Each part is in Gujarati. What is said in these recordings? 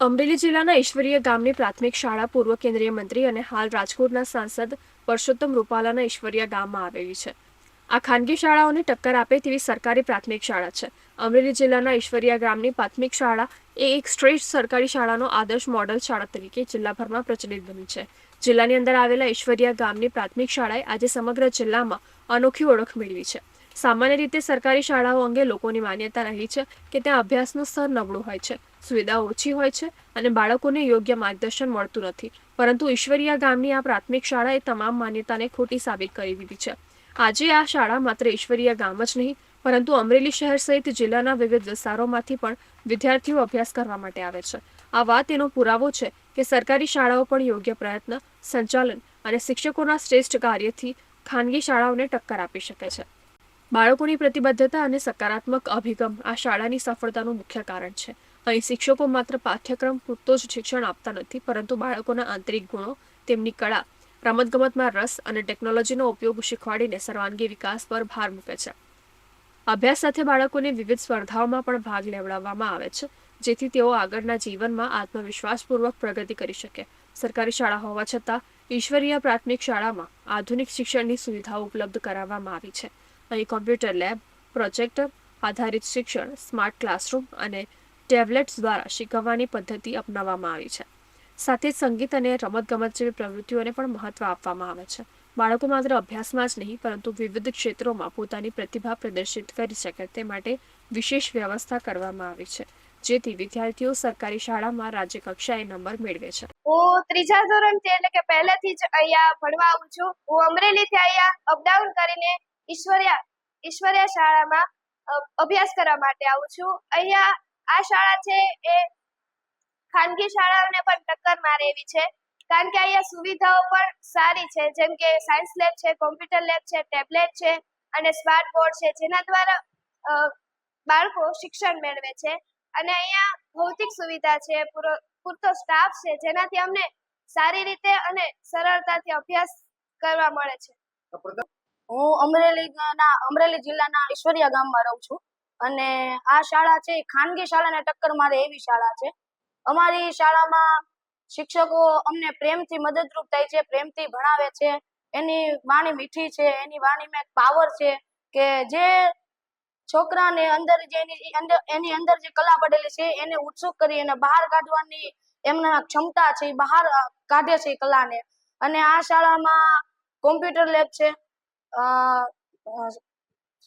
અમરેલી જિલ્લાના ઈશ્વરીય ગામની પ્રાથમિક શાળા પૂર્વ કેન્દ્રીય મંત્રી અને હાલ રાજકોટના સાંસદ પરસોત્તમ રૂપાલાના ઈશ્વરીય ગામમાં આવેલી છે. આ ખાનગી શાળાઓને ટક્કર આપે તેવી સરકારી પ્રાથમિક શાળા છે. અમરેલી જિલ્લાના ઈશ્વરીય ગામની પ્રાથમિક શાળા એ એક શ્રેષ્ઠ સરકારી શાળાનો આદર્શ મોડલ શાળા તરીકે જિલ્લાભરમાં પ્રચલિત બની છે. જિલ્લાની અંદર આવેલા ઈશ્વરીય ગામની પ્રાથમિક શાળાએ આજે સમગ્ર જિલ્લામાં અનોખી ઓળખ મેળવી છે. સામાન્ય રીતે સરકારી શાળાઓ અંગે લોકોની માન્યતા રહી છે કે ત્યાં અભ્યાસનું સ્તર નબળું હોય છે, સુવિધાઓ ઓછી હોય છે અને બાળકોને યોગ્ય માર્ગદર્શન મળતું નથી. પરંતુ ઈશ્વરિયા ગામની આ પ્રાથમિક શાળાએ તમામ માન્યતાને ખોટી સાબિત કરી દીધી છે. આજે આ શાળા માત્ર ઈશ્વરિયા ગામ જ નહીં, પરંતુ અમરેલી શહેર સહિત જિલ્લાના વિવિધ વિસ્તારોમાંથી પણ વિદ્યાર્થીઓ અભ્યાસ કરવા માટે આવે છે. આ વાત એનો પુરાવો છે કે સરકારી શાળાઓ પણ યોગ્ય પ્રયત્ન, સંચાલન અને શિક્ષકોના શ્રેષ્ઠ કાર્યથી ખાનગી શાળાઓને ટક્કર આપી શકે છે. બાળકોની પ્રતિબદ્ધતા અને સકારાત્મક અભિગમ આ શાળાની સફળતાનું મુખ્ય કારણ છે. અહીં શિક્ષકો માત્ર પાઠ્યક્રમ પૂરતો જ શિક્ષણ આપતા નથી, પરંતુ બાળકોના આંતરિક ગુણો, તેમની કળા, રમતગમતમાં રસ અને ટેકનોલોજીનો ઉપયોગ શીખવાડીને સર્વાંગી વિકાસ પર ભાર મૂકે છે. અભ્યાસ સાથે બાળકોને વિવિધ સ્પર્ધાઓમાં પણ ભાગ લેવડાવવામાં આવે છે, જેથી તેઓ આગળના જીવનમાં આત્મવિશ્વાસપૂર્વક પ્રગતિ કરી શકે. સરકારી શાળા હોવા છતાં, ઈશ્વરીય પ્રાથમિક શાળામાં આધુનિક શિક્ષણની સુવિધાઓ ઉપલબ્ધ કરાવવામાં આવી છે. અહીં કોમ્પ્યુટર લેબ પ્રોજેક્ટર આધારિત શિક્ષણ સ્માર્ટ ક્લાસરૂમ અને ટેબ્લેટ્સ દ્વારા શીખવવાની પદ્ધતિ અપનાવવામાં આવી છે. સાથે સંગીત અને રમતગમત જેવી પ્રવૃત્તિઓને પણ મહત્વ આપવામાં આવે છે. બાળકો માત્ર અભ્યાસમાં જ નહીં, પરંતુ વિવિધ ક્ષેત્રોમાં પોતાની પ્રતિભા પ્રદર્શિત કરી શકે તે માટે વિશેષ વ્યવસ્થા કરવામાં આવી છે, જેથી વિદ્યાર્થીઓ સરકારી શાળામાં રાજ્ય કક્ષાએ નંબર મેળવે છે. હું ત્રીજા ધોરણથી એટલે કે પહેલેથી જ અહીંયા ભણવા આવું છું. હું અમરેલીથી અહીંયા અપડાઉન કરીને ઈશ્વર્યા ઈશ્વર્યા શાળામાં અભ્યાસ કરવા માટે આવું છું. અહીંયા આ શાળા છે એ ખાનગી શાળાઓને પણ ટક્કર મારે એવી છે. કારણ કે અહીંયા સુવિધાઓ પણ સારી છે. જેમ કે સાયન્સ લેબ છે, કોમ્પ્યુટર લેબ છે, ટેબ્લેટ છે અને સ્માર્ટ બોર્ડ છે, જેના દ્વારા બાળકો શિક્ષણ મેળવે છે. અને અહીંયા ભૌતિક સુવિધા છે, પૂરો, પૂરતો સ્ટાફ છે, જેનાથી અમને સારી રીતે અને સરળતાથી અભ્યાસ કરવા મળે છે. હું અમરેલીના અમરેલી જિલ્લાના ઈશ્વરિયા ગામમાં રહું છું. અને આ શાળા છે ખાનગી શાળાને ટક્કર મારે એવી શાળા છે. અમારી શાળામાં શિક્ષકો અમને પ્રેમથી મદદરૂપ થાય છે, પ્રેમથી ભણાવે છે. એની વાણી મીઠી છે, એની વાણીમાં એક પાવર છે કે જે છોકરાને અંદર જે એની અંદર એની અંદર જે કલા પડેલી છે, એને ઉત્સુક કરી અને બહાર કાઢવાની એમના ક્ષમતા છે બહાર કાઢે છે કલાને. અને આ શાળામાં કોમ્પ્યુટર લેબ છે.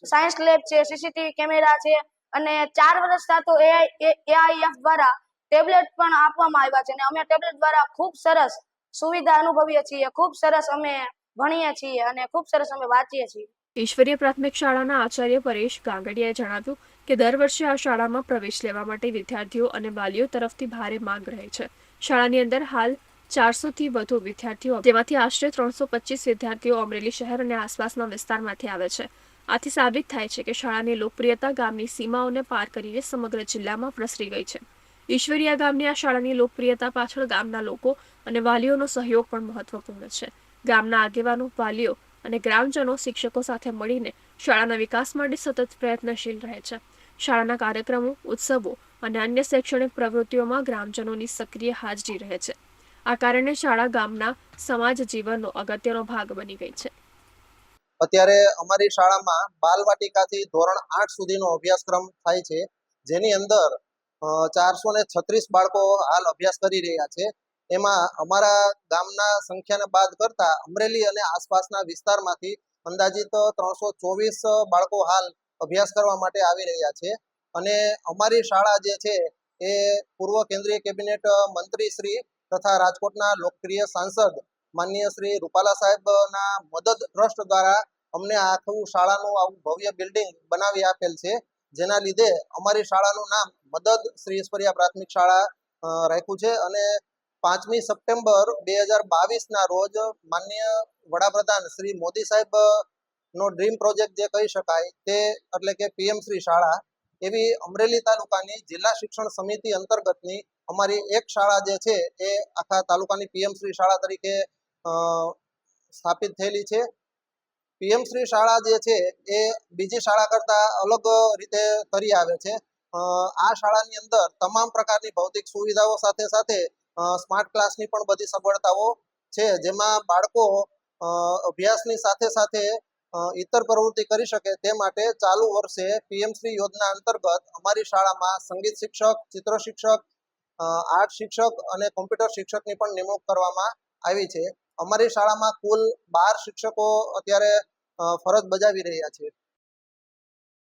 સાયન્સ લેબ છે સીસીટીવી કેમેરા છે અને ચાર વર્ષ તો એઆઈ એઆઈએફ દ્વારા ટેબ્લેટ પણ આપવામાં આવ્યા છે અને અમે ટેબ્લેટ દ્વારા ખૂબ સરસ સુવિધા અનુભવીએ છીએ, ખૂબ સરસ અમે ભણીએ છીએ અને ખૂબ સરસ અમે વાંચીએ છીએ. ઈશ્વરીય પ્રાથમિક શાળાના આચાર્ય પરેશ ગાંગડિયાએ જણાવ્યું કે દર વર્ષે આ શાળામાં પ્રવેશ લેવા માટે વિદ્યાર્થીઓ અને વાલીઓ તરફથી ભારે માંગ રહે છે. શાળાની અંદર હાલ ચારસોથી વધુ વિદ્યાર્થીઓ જેમાંથી આશરે ત્રણસો પચીસ વિદ્યાર્થીઓ અમરેલી શહેર અને આસપાસના વિસ્તારમાંથી આવે છે. આથી સાબિત થાય છે કે શાળાની લોકપ્રિયતા ગામની સીમાઓને પાર કરીને સમગ્ર જિલ્લામાં પ્રસરી ગઈ છે. ઈશ્વરીયા ગામની આ શાળાની લોકપ્રિયતા પાછળ ગામના લોકો અને વાલીઓનો સહયોગ પણ મહત્વપૂર્ણ છે. ગામના આગેવાનો, વાલીઓ અને ગ્રામજનો શિક્ષકો સાથે મળીને શાળાના વિકાસ માટે સતત પ્રયત્નશીલ રહે છે. શાળાના કાર્યક્રમો, ઉત્સવો અને અન્ય શૈક્ષણિક પ્રવૃત્તિઓમાં ગ્રામજનોની સક્રિય હાજરી રહે છે. આ કારણે શાળા ગામના સમાજ જીવનનો અગત્યનો ભાગ બની ગઈ છે. અત્યારે અમારી શાળામાં બાલવાટિકાથી ધોરણ આઠ સુધીનો અભ્યાસક્રમ થાય છે, જેની અંદર ચારસો ને છત્રીસ બાળકો હાલ અભ્યાસ કરી રહ્યા છે. એમાં અમારા ગામના સંખ્યાને બાદ કરતા અમરેલી અને આસપાસના વિસ્તારમાંથી અંદાજિત ત્રણસો ચોવીસ બાળકો હાલ અભ્યાસ કરવા માટે આવી રહ્યા છે. અને અમારી શાળા જે છે, એ પૂર્વ કેન્દ્રીય કેબિનેટ મંત્રી શ્રી તથા રાજકોટના લોકપ્રિય સાંસદ માનનીય શ્રી રૂપાલા સાહેબના મદદ ટ્રસ્ટ દ્વારા અમને આખું શાળાનું આવું ભવ્ય બિલ્ડિંગ બનાવી આપેલ છે. જેના લીધે અમારી શાળાનું નામ મદદ શ્રી ઈશ્વરિયા પ્રાથમિક શાળા રાખ્યું છે અને પાંચમી સપ્ટેમ્બર બે હજાર બાવીસના રોજ માનનીય વડાપ્રધાન શ્રી મોદી સાહેબ નો ડ્રીમ પ્રોજેક્ટ જે કહી શકાય તે એટલે કે પીએમ શ્રી શાળા એવી અમરેલી તાલુકાની જિલ્લા શિક્ષણ સમિતિ અંતર્ગતની અમારી એક શાળા જે છે, એ આખા તાલુકાની પીએમશ્રી શાળા તરીકે સ્થાપિત થયેલી છે. પીએમશ્રી શાળા જે છે, એ બીજી શાળા કરતાં અલગ રીતે કરી આવે છે. આ શાળાની અંદર તમામ પ્રકારની ભૌતિક સુવિધાઓ સાથે સાથે સ્માર્ટ ક્લાસની પણ બધી સગવડતાઓ છે, જેમાં બાળકો અભ્યાસની સાથે સાથે ઇતર પ્રવૃત્તિ કરી શકે તે માટે ચાલુ વર્ષે પીએમશ્રી યોજના અંતર્ગત અમારી શાળામાં સંગીત શિક્ષક, ચિત્ર શિક્ષક આર્ટ શિક્ષક અને કોમ્પ્યુટર શિક્ષકની પણ નિમણૂક કરવામાં આવી છે. અમારી શાળામાં કુલ બાર શિક્ષકો અત્યારે ફરજ બજાવી રહ્યા છે.